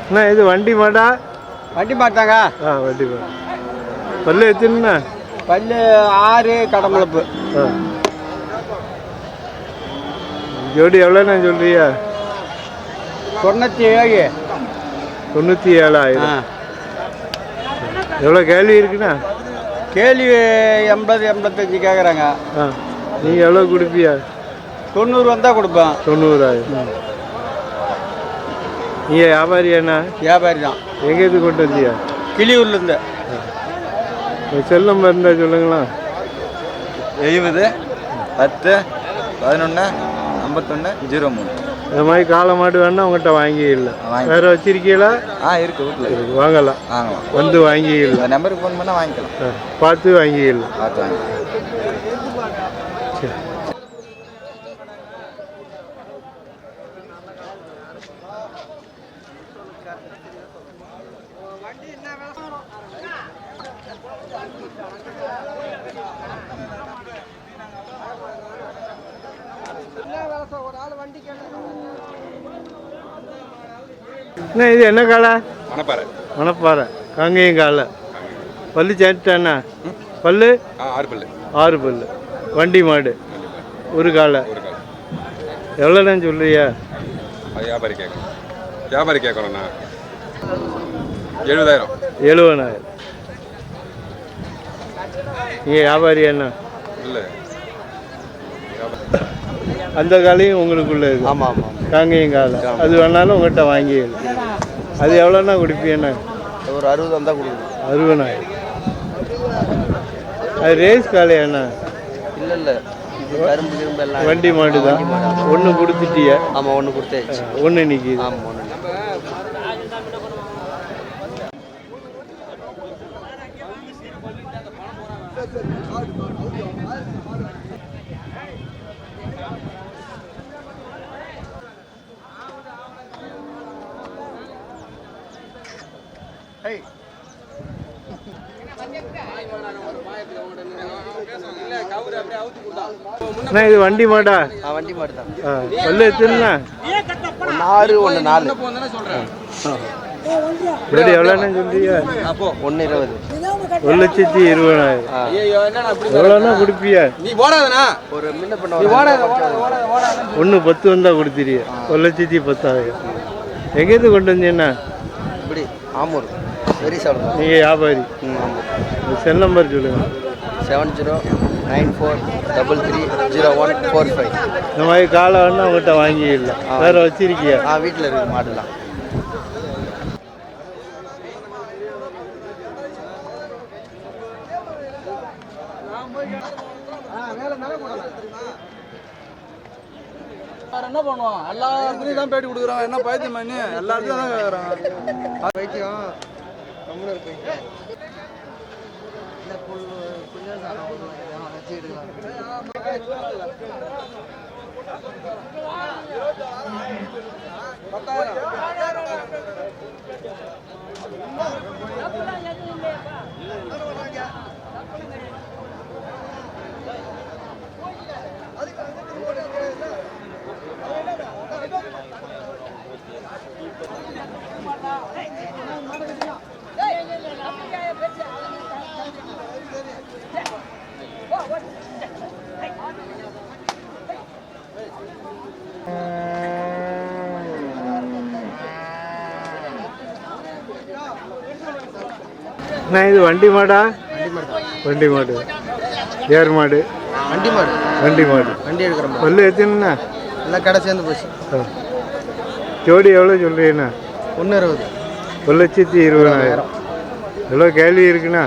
அண்ணா இது வண்டி மாடா? வண்டி மாட்டாங்க. ஆ வண்டி மாடு. பல்லு எத்தினா பல்லு ஆறு கடம்பளப்பு ஆ. ஜோடி எவ்வளோண்ணா சொல்றியா தொண்ணூற்றி ஏழு தொண்ணூற்றி ஏழாயிரம் எவ்வளோ கேள்வி இருக்குண்ணா? கேள்வி எண்பது எண்பத்தஞ்சு கேட்குறாங்க ஆ நீங்கள் எவ்வளோ கொடுப்பியா? தொண்ணூறு வந்தால் கொடுப்பேன். தொண்ணூறாயிரம் நீங்கள் வியாபாரியாண்ணா வியாபாரி தான். எங்கேருந்து கொண்டு வந்தியா? கிளியூர்லேருந்து செல் நம்பர் இருந்தால் சொல்லுங்களா எழுபது பத்து பதினொன்று ஐம்பத்தொன்று ஜீரோ மூணு. இந்த மாதிரி காளை மாடு வேணா உங்கள்கிட்ட வாங்கிடலாம் வாங்கி- வேற வச்சிருக்கீங்களா? ஆ இருக்கு வீட்டில் வாங்கலாம். வந்து வாங்கிடலாம் நம்பருக்கு ஃபோன் பண்ணால் வாங்கிக்கலாம். பார்த்து வாங்கிடலாம் பார்த்து வாங்கிக்கலாம் சரி அண்ணா இது என்ன காளை? மணப்பாறை. மணப்பாறை. காங்கேயம் காலை பல்லு சேர்த்துட்டாண்ணா பல்லு? ஆ ஆறு பல்லு. ஆறு பல்லு. வண்டி மாடு. ஒரு காலை கால் எவ்வளோண்ணா சொல்றியா வியாபாரி கேட்கணும். வியாபாரி கேட்கணும்ண்ணா. எழுபதாயிரம். எழுபதாயிரம். நீங்கள் வியாபாரி அண்ணா இல்லை. அந்த காலையும் உங்களுக்குள்ள இது ஆமாம் ஆமாம் காங்கேயம் காலை அது வேணாலும் உங்கள்கிட்ட வாங்கிடலாம் அது எவ்வளோண்ணா கொடுப்பீங்கண்ணா? ஒரு அறுபது வந்தால் கொடுக்கணும். அறுபதாயிரம் அது ரேஸ் காலையாண்ணா? இல்லை இல்லை. வண்டி மாடு. தான் ஒன்று கொடுத்துட்டிய? ஆமாம் ஒன்று கொடுத்தாச்சு. ஒன்று நிற்கிது ஆமாம் ஒன்று அண்ணா இது வண்டி மாடா. ஆ வண்டி மாடு தான் ஆ பல்லு எத்துனா ஆறு ஒன்று நாலு. இப்படி எவ்வளோண்ணா சொல்றீங்க? ஒன்று இருபது. ஒரு லட்சத்தி இருபதாயிரம். எவ்வளோண்ணா கொடுப்பியா நீ போடாதண்ணா ஒரு முன்ன பண்ண ஒன்று பத்து வந்தால் கொடுத்துறிய ஒரு லட்சத்தி பத்தாயிரம். எங்கேருந்து கொண்டு வந்தீங்கண்ணா? இப்படி ஆமூர். வெரி சாப்பிடும் நீங்கள் வியாபாரி. ம் ஆமாம் உங்க செல் நம்பர் சொல்லுங்கள் seven zero nine four double three zero one four five. இந்த மாதிரி காலை வேணா உங்கள்கிட்ட வாங்கிடலாம். வேற வச்சிருக்கியா? ஆ வீட்டில் இருக்குது மாடுலாம். என்ன பண்ணுவோம் எல்லா இடத்துலையும் தான் பேட்டி கொடுக்குறோம் என்ன பைத்தியம் பண்ணி? எல்லா இடத்துலையும் தான் கேட்குறாங்க வைத்தியம் அண்ணா இது வண்டி மாடா? வண்டி மாடு. ஏர் மாடு. வண்டி மாடு. வண்டி மாடு. வண்டி எடுக்கிற பல்லு எத்தனைண்ணா? எல்லாம் கடை சேர்ந்து போச்சு. ஜோடி எவ்வளோ சொல்றீங்கண்ணா? ஒன்று இருபது. ஒரு லட்சத்தி இருபதாயிரம். எவ்வளோ கேள்வி இருக்குண்ணா?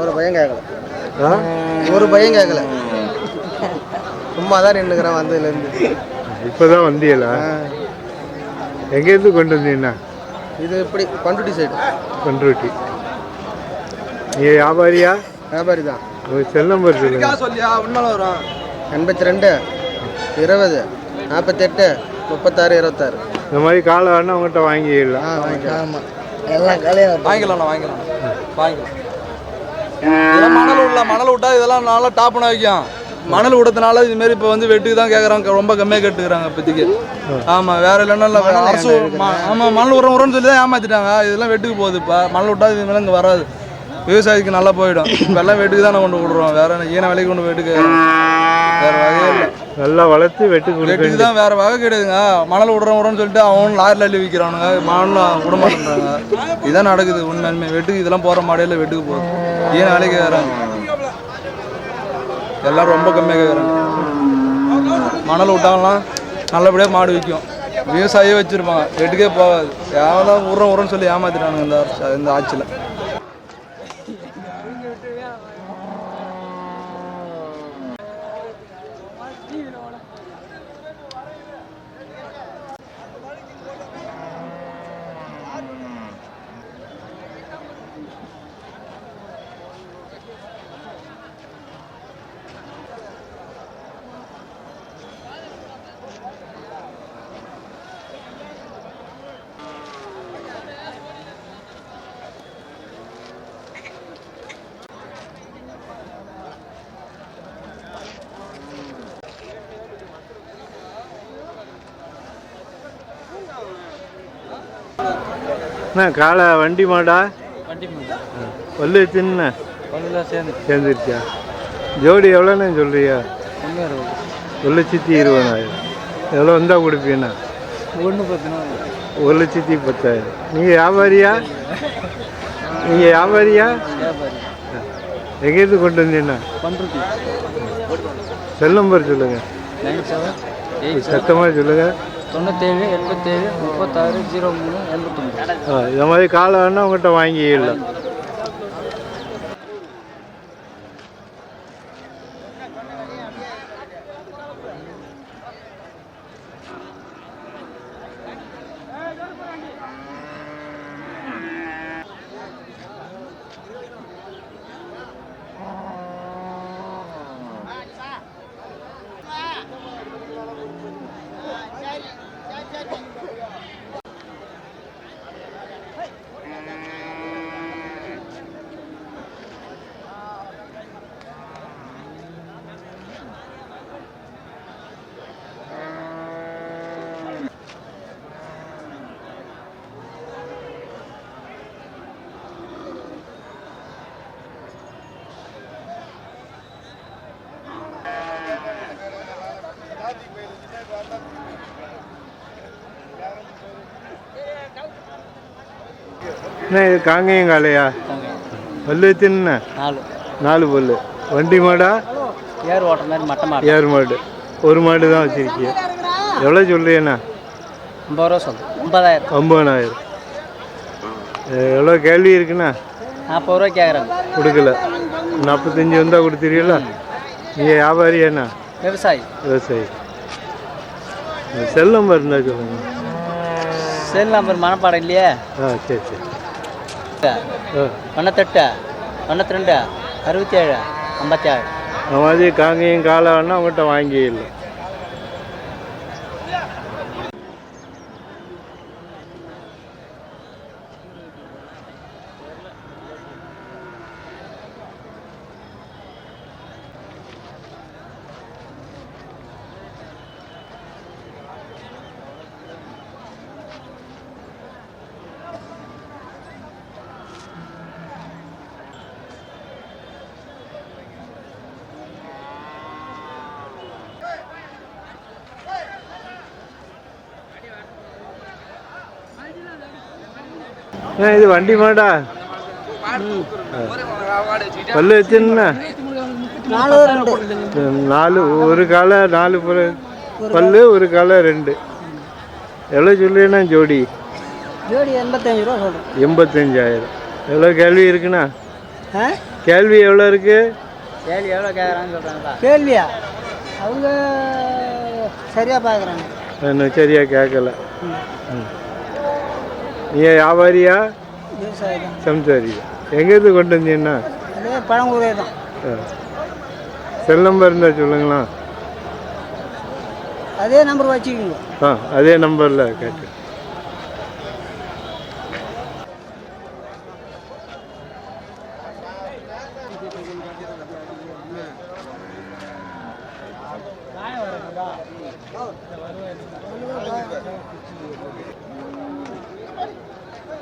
ஒரு பையன் கேட்கல. ஒரு பையன் கேட்கல. சும்மா தான் நின்றுக்கிறேன் வந்ததுலேருந்து. இப்போ தான் வந்தியலா எங்கேருந்து கொண்டு வந்தீங்கண்ணா? இது இப்படி பண்ருட்டி சைடு பண்ருட்டி. நீங்கள் வியாபாரியா? வியாபாரி தான் உங்கள் செல் நம்பர் சொல்லுங்க சொல்லியா? உண்மையில வரும். எண்பத்தி ரெண்டு இருபது நாற்பத்தெட்டு முப்பத்தாறு இருபத்தாறு. இந்த மாதிரி காலை வேணா உங்கள்கிட்ட வாங்கிடலாம். ஆ வாங்கிக்கலாம். ஆமாம் எல்லாம் காலையில் வாங்கிக்கலாம் வாங்கிக்கலாம். வாங்கிக்கலாம். இதெல்லாம் மணல் விடல மணல் விட்டா இதெல்லாம் நல்லா டாப்னு வைக்கும். மணல் விடத்தினால இது மாதிரி இப்போ வந்து வெட்டுக்கு தான் கேட்குறாங்க ரொம்ப கம்மியாக கேட்டுக்கிறாங்க இப்போதைக்கு. ஆமாம் வேற இல்லைன்னா இல்லை அரசு ஆமாம் மணல் விடுறோம் விடுறோம்னு சொல்லி தான் ஏமாத்திட்டாங்க. இதெல்லாம் வெட்டுக்கு போகுது இப்போ. மணல் விட்டா இது மேலே இங்கே வராது. விவசாயிக்கு நல்லா போயிடும். எல்லாம் வெட்டுக்கு தான் கொண்டு விடுறோம். வேற என்ன ஈன விலைக்கு கொண்டு வெட்டுக்கு வேற வகையே இல்லை. நல்லா வளர்த்து வெட்டு வெட்டுக்கு தான் வேற வகை கிடையாதுங்க. மணல் விடுறோம் விடுறோம்னு சொல்லிட்டு அவன் லாரில அள்ளி விற்கிறானுங்க மணல் விட மாட்டேன்றாங்க இதான் நடக்குது உண்மையுமே வெட்டுக்கு இதெல்லாம் போகிற மாடையில் வெட்டுக்கு போகுது ஈன விலைக்கு கேட்குறாங்க எல்லாம் ரொம்ப கம்மியாக கேட்குறாங்க மணல் விட்டாங்கலாம் நல்லபடியாக மாடு விற்கும் விவசாயியே வச்சுருப்பாங்க. வெட்டுக்கே போகாது. யாரும் உரம் உரம்னு சொல்லி ஏமாத்திட்டானுங்க இந்த இந்த ஆட்சியில். என்ன காளை வண்டி மாடா? வண்டி பல்லு வச்சுன்னு. பல்லுலாம் சேர்ந்து. சேர்ந்துருச்சா? ஜோடி எவ்வளோண்ணே இருக்கும் ஒரு லட்சத்தி இருபதாயிரம். எவ்வளோ வந்தால் கொடுப்பீண்ணா ஒன்று பார்த்தீங்கன்னா ஒரு லட்சத்தி பத்தாயிரம். நீங்கள் வியாபாரியா? நீங்கள் வியாபாரியா? வியாபாரி. எங்கேருந்து கொண்டு வந்தீங்கண்ணா செல் நம்பர் சொல்லுங்கள் சத்தமாக சொல்லுங்கள் தொண்ணூத்தேழு எண்பத்தேழு முப்பத்தாறு ஜீரோ மூணு எண்பத்தொம்பது. இந்த மாதிரி காலை வேணால் உங்கள்கிட்ட வாங்கிக்கலாம் இது காங்கேயம் காளையா? பல்லு வச்சுன்னு நாலு. நாலு பல்லு. வண்டி மாடா? ஏர் ஓட்டுற மாதிரி மட்டை மாடு. ஏர் மாடு. ஒரு மாடு தான் வச்சிருக்கீங்க எவ்வளோ சொல்றீங்கண்ணா ஐம்பது ரூபா சொல்லு ஐம்பதாயிரம். ஐம்பதாயிரம். எவ்வளோ கேள்வி இருக்குண்ணா? நாற்பது ரூபா கேட்குறாங்க கொடுக்கல. நாற்பத்தஞ்சு வந்தால் கொடுத்துருவீங்களா நீங்கள் வியாபாரியாண்ணா விவசாயி. விவசாயி. செல் நம்பர் இருந்தால் சொல்லுங்கள் செல் நம்பர் மனப்பாடம் இல்லையே? ஆ சரி சரி. ஆ. தொண்ணூத்தெட்டு தொண்ணூற்றி ரெண்டு அறுபத்தி ஏழு ஐம்பத்தி ஏழு அந்த மாதிரி காங்கேயம் காலை வேணா அவங்ககிட்ட வாங்கிடலாம் இது வண்டி மாடா. பல்லு வச்சுன்னா நாலு ஒரு காலை நாலு பல்லு. ஒரு காலை ரெண்டு. எவ்வளோ சொல்லுன்னா ஜோடி? ஜோடி எண்பத்தஞ்சு ரூபா சொல்கிறேன் எண்பத்தஞ்சாயிரம். எவ்வளோ கேள்வி இருக்குண்ணா? கேள்வி எவ்வளோ இருக்கு? கேள்வி எவ்வளோ கேட்குறான்னு சொல்கிறாங்களா கேள்வியா? அவங்க சரியாக பார்க்குறாங்க. இன்னும் சரியா கேட்கல. ம். நீங்க வியாபாரியா? விவசாயி தான் சம்சாரியா? எங்கேருந்து கொண்டு வந்தீங்கன்னா? அதே பழங்கூரே தான். செல் நம்பர் இருந்தால் சொல்லுங்களா அதே நம்பர் வச்சுக்கோங்க. ஆ அதே நம்பரில் கேட்டு.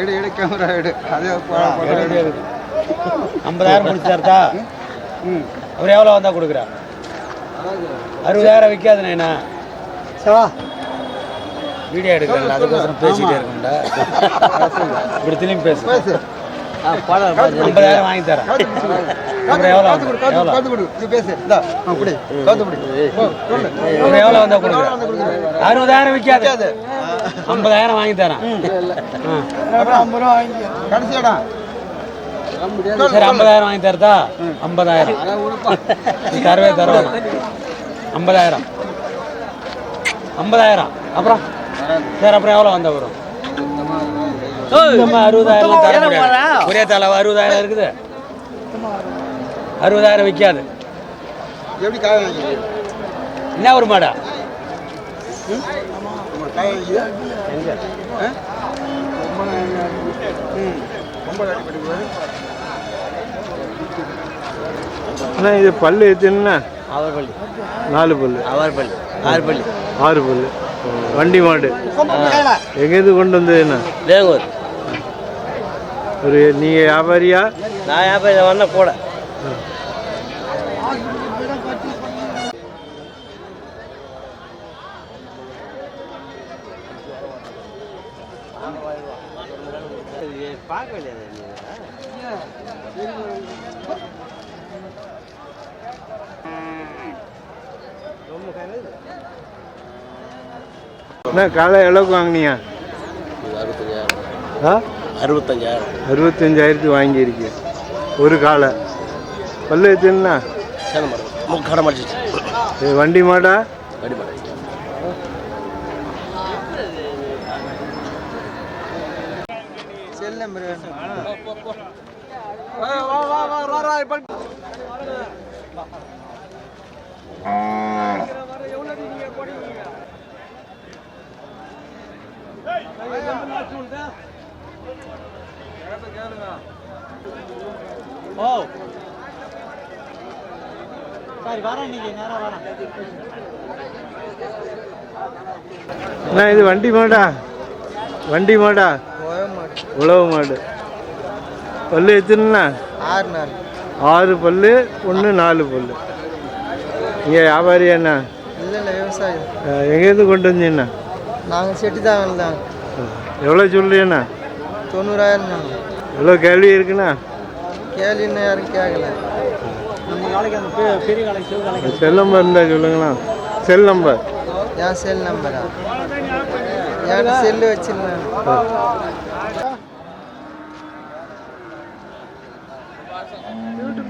எடு எடு கேமரா எடு அதே ஐம்பதாயிரம் முடிச்சார்த்தா ம். அவர் எவ்வளோ வந்தால் கொடுக்குறா? அறுபதாயிரம் விற்காது நைனா சவா. வீடியோ எடுக்கிறேன் அதுக்கோசரம் பேசிட்டே இருக்கேன்டா. இப்படி திரும்பி பேசு. ஐம்பதாயிரம் வாங்கி தரேன். அறுபதாயிரம் விற்காது. ஐம்பதாயிரம் வாங்கி தரேன். கடைசியாடா சரி ஐம்பதாயிரம் வாங்கி தரதா? ஐம்பதாயிரம். தரவே தருவேன் ஐம்பதாயிரம். ஐம்பதாயிரம். அப்புறம்? சரி அப்புறம் எவ்வளோ வந்த வரும் அறுபதாயிரம் தர முடியாது. ஒரே தலை அறுபதாயிரம் இருக்குது. அறுபதாயிரம் விற்காது என்ன ஒரு மாடா? அண்ணா இது பல்லு எத்தனைண்ணா? அவர் பள்ளி நாலு பல்லு. அவர் பள்ளி ஆறு பள்ளி ஆறு பல்லு. வண்டி மாடு. எங்கேருந்து கொண்டு வந்ததுண்ணா வேங்கூர். ஒரு நீங்கள் வியாபாரியா? நான் வியாபாரி வந்த கூட. அண்ணா காலை எவ்வளோக்கு வாங்கினியா ஆ? அறுபத்தஞ்சாயிரம். அறுபத்தஞ்சாயிரத்துக்கு வாங்கியிருக்கு. ஒரு காலை. பல்லு இது வண்டி மாடா? ரெடி பண்ணி செல் நம்பர் ஓ. சரி வரேன் இன்னைக்கு நேரம் வரேன். அண்ணா இது வண்டி மாடா. வண்டி மாடா. உழவு மாடு. பல்லு எத்தனைண்ணா? ஆறு நாள் ஆறு பல்லு ஒன்று நாலு பல்லு. இங்கே வியாபாரியாண்ணா இல்லை இல்லை விவசாயம் அஹ், எங்கேருந்து கொண்டு வந்தீங்கண்ணா? நாங்கள் செட்டு தான் தான். எவ்வளோ சொல்றீங்கண்ணா? தொண்ணூறாயிரம் எவ்வளோ கேள்வி இருக்குண்ணா? கேள்வி இன்னும் யாரும் கேட்கல செல் நம்பர் இருந்தால் சொல்லுங்களா செல் நம்பர். என் செல் நம்பரா? என் செல்லு வச்சிருந்தேன்.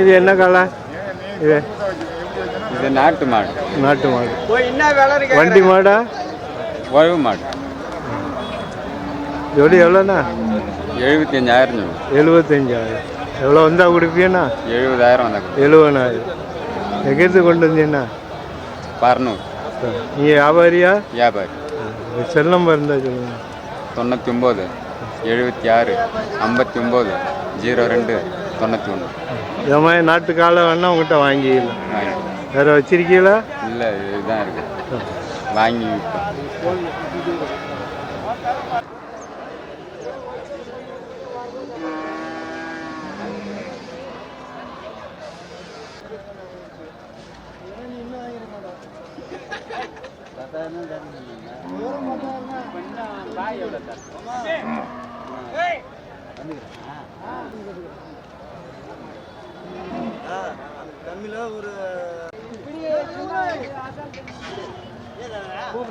இது என்ன காலை? இது இது நாட்டு மாடு. நாட்டு மாடு. வண்டி மாடா? உழவு மாடு. ஜோடி எவ்வளோண்ணா? எழுபத்தஞ்சாயிரம் எழுபத்தஞ்சாயிரம். எவ்வளோ வந்தால் கொடுப்பீண்ணா எழுபதாயிரம் வந்தாங்க எழுபதாயிரம். எங்கேருந்து கொண்டு வந்தீங்கண்ணா? பரநூறு நீங்கள் வியாபாரியா? வியாபாரி. செல் நம்பர் இருந்தால் சொல்லுங்கள் தொண்ணூற்றி ஒம்பது எழுபத்தி ஆறு ஐம்பத்தி ஒம்பது ஜீரோ ரெண்டு தொண்ணூற்றி ஒன்று இந்த மாதிரி நாட்டு காலை வேணால் உங்கள்கிட்ட வாங்கிக்கலாம் வேறு வச்சிருக்கீங்களா? இல்லை இதுதான் இருக்குது வாங்கி Thank you. விற்போம்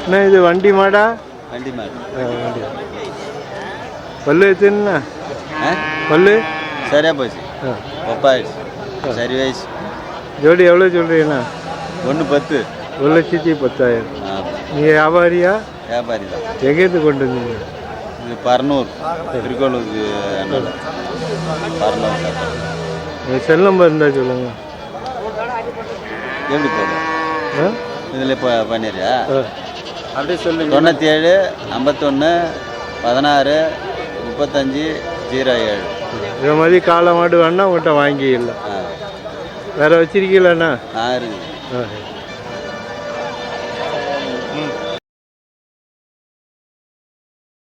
என்ன இது வண்டி மாடா? வண்டி மாடு. வண்டி. பல்லு எத்தனை பல்லு? சரியா போச்சு. ஆ. ஒப்பாயிடுச்சு. சரி வயசு. ஜோடி எவ்வளோ சொல்கிறீங்கண்ணா ஒன்று பத்து. ஒரு லட்சத்தி பத்தாயிரம். ஆ, நீங்கள் வியாபாரியா? வியாபாரி தான். எங்கேருந்து கொண்டு வந்தீங்க? இது பரநூறு திருக்கோளூருக்கு பரநூறு உங்கள் செல் நம்பர் இருந்தால் சொல்லுங்கள் எப்படி போகுது ஆ? இதில் இப்போ பண்ணிடுறியா. அப்படியே சொல்லு தொண்ணூற்றி ஏழு ஐம்பத்தொன்று பதினாறு முப்பத்தஞ்சு ஜீரோ ஏழு. இந்த மாதிரி காளை மாடு வேணா உங்கள்கிட்ட வாங்கிடலாம். வேறு வச்சிருக்கீங்களாண்ணா ஆ இருக்குது ஆ